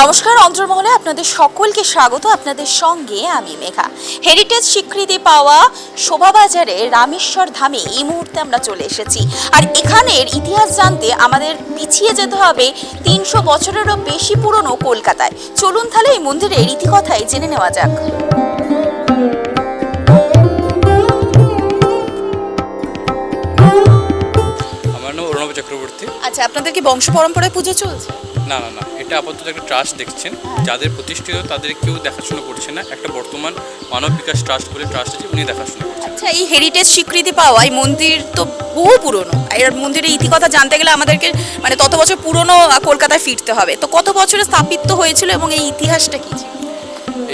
নমস্কার অন্তর্মহলে আপনাদের সকলকে স্বাগত। আপনাদের সঙ্গে আমি মেঘা। হেরিটেজ স্বীকৃতি পাওয়া শোভাবাজারে রামেশ্বর ধামে এই মুহূর্তে আমরা চলে এসেছি। আর এখানের ইতিহাস জানতে আমাদের পিছিয়ে যেতে হবে তিনশো বছরেরও বেশি পুরনো কলকাতায়। চলুন তাহলে এই মন্দিরের ইতিকথায় জেনে নেওয়া যাক। আমার নাম অরুণব চক্রবর্তী। আচ্ছা আপনাদের কি বংশ পরম্পরায় পুজো চলছে? না না না। এটা আপাতত একটা ট্রাস্ট দেখছেন। যাদের প্রতিষ্ঠিত তাদের কেউ দেখাশোনা করছে না। একটা বর্তমান মানব বিকাশ ট্রাস্ট বলে ট্রাস্ট আছে উনি দেখাশোনা করছেন। আচ্ছা এই হেরিটেজ স্বীকৃতি পাওয়া এই মন্দির তো বহু পুরনো। এর মন্দিরের ইতিকথা জানতে গেলে আমাদেরকে মানে তত বছর পুরনো কলকাতায় ফিরতে হবে। তো কত বছরে স্থাপিত হয়েছিল এবং এই ইতিহাসটা কি ছিল?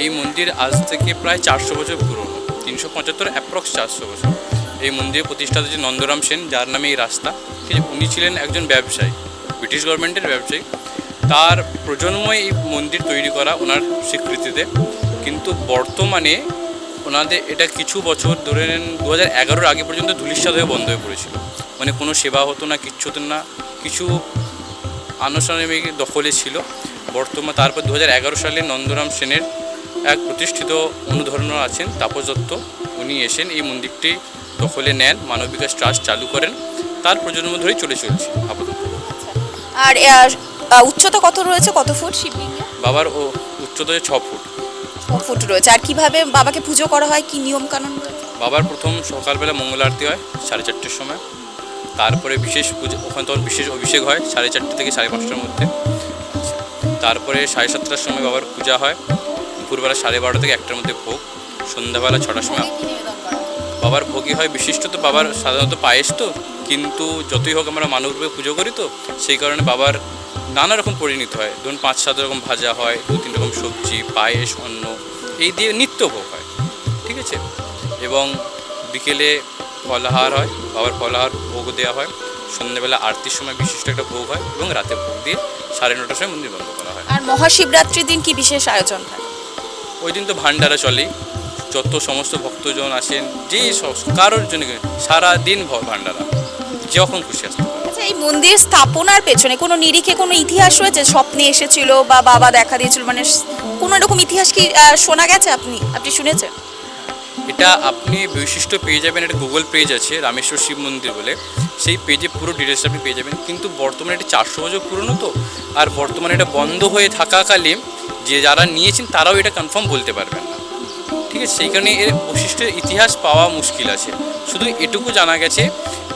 এই মন্দির আজ থেকে প্রায় চারশো বছর পুরনো তিনশো পঁচাত্তর অ্যাপ্রক্স চারশো বছর। এই মন্দিরের প্রতিষ্ঠাতা যে নন্দরাম সেন যার নামে এই রাস্তা। ঠিক আছে উনি ছিলেন একজন ব্যবসায়ী ব্রিটিশ গভর্নমেন্টের ব্যবসায়ী। তার প্রজন্মই এই মন্দির তৈরি করা ওনার স্বীকৃতিতে। কিন্তু বর্তমানে ওনাদের এটা কিছু বছর ধরে নেন দু হাজার এগারোর আগে পর্যন্ত ধুলিস্বাদ হয়ে বন্ধ হয়ে পড়েছিল। মানে কোনো সেবা হতো না কিচ্ছু হতো না কিছু আনুষ্ঠানিক দখলে ছিল। বর্তমান তারপর দু হাজার এগারো সালে নন্দরাম সেনের এক প্রতিষ্ঠিত অনুধর্ণ আছেন তাপস দত্ত। উনি এসেন এই মন্দিরটি দখলে নেন মানব বিকাশ ট্রাস্ট চালু করেন। তার প্রজন্ম ধরেই চলে চলছে আপাতত। আর আহ, আহ, উচ্চতা কত রয়েছে? কত ফুট? শিবলিঙ্গে বাবার ও উচ্চতা ছ ফুট। ছ ফুট রয়েছে। আর কীভাবে বাবাকে পুজো করা হয়? কি নিয়ম কানুন বাবার প্রথম সকালবেলা মঙ্গল আরতি হয় সাড়ে চারটের সময়। তারপরে বিশেষ পুজো ওখানে তখন বিশেষ অভিষেক হয় সাড়ে চারটে থেকে সাড়ে পাঁচটার মধ্যে। তারপরে সাড়ে সাতটার সময় বাবার পূজা হয়। দুপুরবেলা সাড়ে বারোটা থেকে একটার মধ্যে ভোগ। সন্ধ্যাবেলা ছটার সময় বাবার ভোগই হয়। বিশিষ্ট তো বাবার সাধারণত পায়েস তো। কিন্তু যতই হোক আমরা মানবরূপে পুজো করি তো সেই কারণে বাবার নানা রকম পরিণত হয়। ধরুন পাঁচ সাত রকম ভাজা হয় দু তিন রকম সবজি পায়েস অন্ন এই দিয়ে নিত্য ভোগ হয় ঠিক আছে? এবং বিকেলে ফলাহার হয় বাবার ফলাহার ভোগ দেওয়া হয় সন্ধ্যেবেলা আরতির সময় বিশিষ্ট একটা ভোগ হয় এবং রাতে ভোগ দিয়ে সাড়ে নটার সময় মন্দির বন্ধ করা হয়। আর মহাশিবরাত্রির দিন কি বিশেষ আয়োজন থাকে ওই দিন তো ভান্ডারা চলে যত সমস্ত ভক্তজন আসেন যে কারোর জন্য সারা দিন ভান্ডারা যখন খুশি আসতে এই মন্দির স্থাপনার পেছনে কোনো নিরিখে কোনো ইতিহাস রয়েছে? স্বপ্নে এসেছিল বা বাবা দেখা দিয়েছিল মানে কোনো এরকম ইতিহাস কি শোনা গেছে আপনি আপনি শুনেছেন? এটা আপনি বৈশিষ্ট্য পেয়ে যাবেন একটা গুগল পেজ আছে, রামেশ্বর শিব মন্দির বলে। সেই পেজে পুরো ডিটেলস আপনি পেয়ে যাবেন, কিন্তু বর্তমানে এটা চারশো বছর পুরনো তো। আর বর্তমানে এটা বন্ধ হয়ে থাকাকালীন যে যারা নিয়েছেন, তারাও এটা কনফার্ম বলতে পারবেন ঠিক আছে সেই কারণে এর বৈশিষ্ট্যের ইতিহাস পাওয়া মুশকিল আছে। শুধু এটুকু জানা গেছে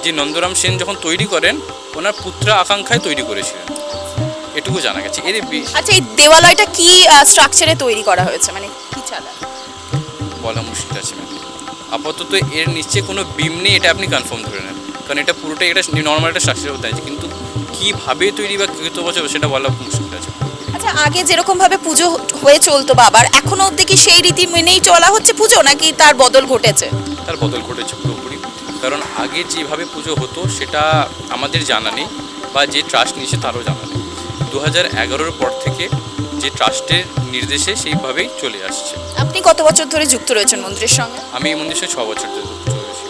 যে নন্দরাম সেন যখন তৈরি করেন ওনার পুত্র আকাঙ্ক্ষায় তৈরি করেছিলেন। এটুকু জানা গেছে। এর আচ্ছা এই দেওয়ালয়টা কি স্ট্রাকচারে তৈরি করা হয়েছে? মানে কি চালা বলা মুশকিল আছে। আপাতত এর নিচে কোনো বিম নেই এটা আপনি কনফার্ম ধরে নেন। কারণ এটা পুরোটাই এটা নর্মাল একটা স্ট্রাকচার হতে আছে। কিন্তু কীভাবে তৈরি বা কত বছর সেটা বলা মুশকিল আছে। আগে যেরকম ভাবে পুজো হয়ে চলতো বাবার এখনও অবধি কি সেই রীতি মেনেই চলা হচ্ছে পুজো নাকি তার বদল ঘটেছে? তার বদল ঘটেছে পুরোপুরি। কারণ আগে যেভাবে পুজো হতো সেটা আমাদের জানা নেই বা যে ট্রাস্ট নিয়েছে তারও জানা নেই। দু হাজার এগারোর পর থেকে যে ট্রাস্টের নির্দেশে সেইভাবেই চলে আসছে। আপনি কত বছর ধরে যুক্ত রয়েছেন মন্দিরের সঙ্গে? আমি এই মন্দিরে ছ বছর ধরে যুক্ত রয়েছি।